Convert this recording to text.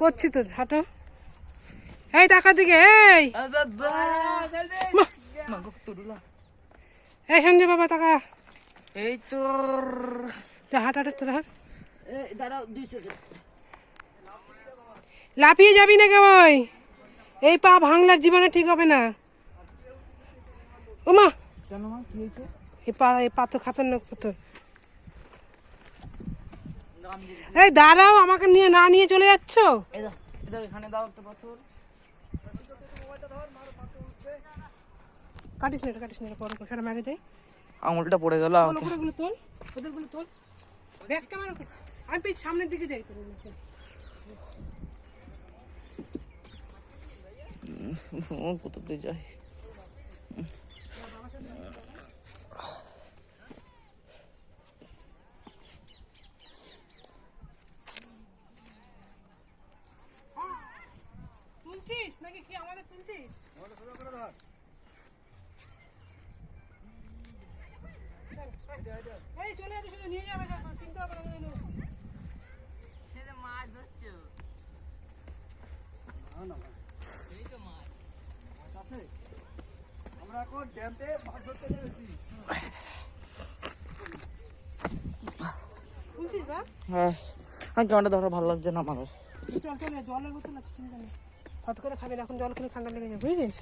করছি তো হাঁটো। এই টাকা দিকে এই। এই সঞ্জয় বাবা টাকা। এই তোর। হাঁট তোরা হাঁট। লাফিয়ে যাবি না কেবল এই পা ভাঙলার জীবনে ঠিক হবে না। ওমা মা এই পা এই পা তো খাতারনাক পাথর এই দাঁড়াও আমাকে নিয়ে না নিয়ে চলে যাচ্ছ? এখানে দাও একটা পাথর। কাটিস না এটা কাটিস না পরে সেটা ম্যাগে যাই আঙুলটা পড়ে গেল ওগুলো তোল ওদেরগুলো তোল। ক্যামেরা আমি সামনের দিকে যাই তোর কোথাতে যাই তুলছিস? নাকি কি আমাদের তুলছিস? এই চলে যাচ্ছে শুধু নিয়ে যাবে যখন চিনতে হবে না নইলে। আমরা এখন ড্যামে মাছ ধরতে নেমেছি। তুলছিস বা হ্যাঁ। আর ক্যামেরাটা ধরা ভালো লাগছে না আমার চল চল জলের বোতল আছে চিন্তা নেই। হট করে খাবে এখন জল খেলে ঠান্ডা লেগে যাবে বুঝলিস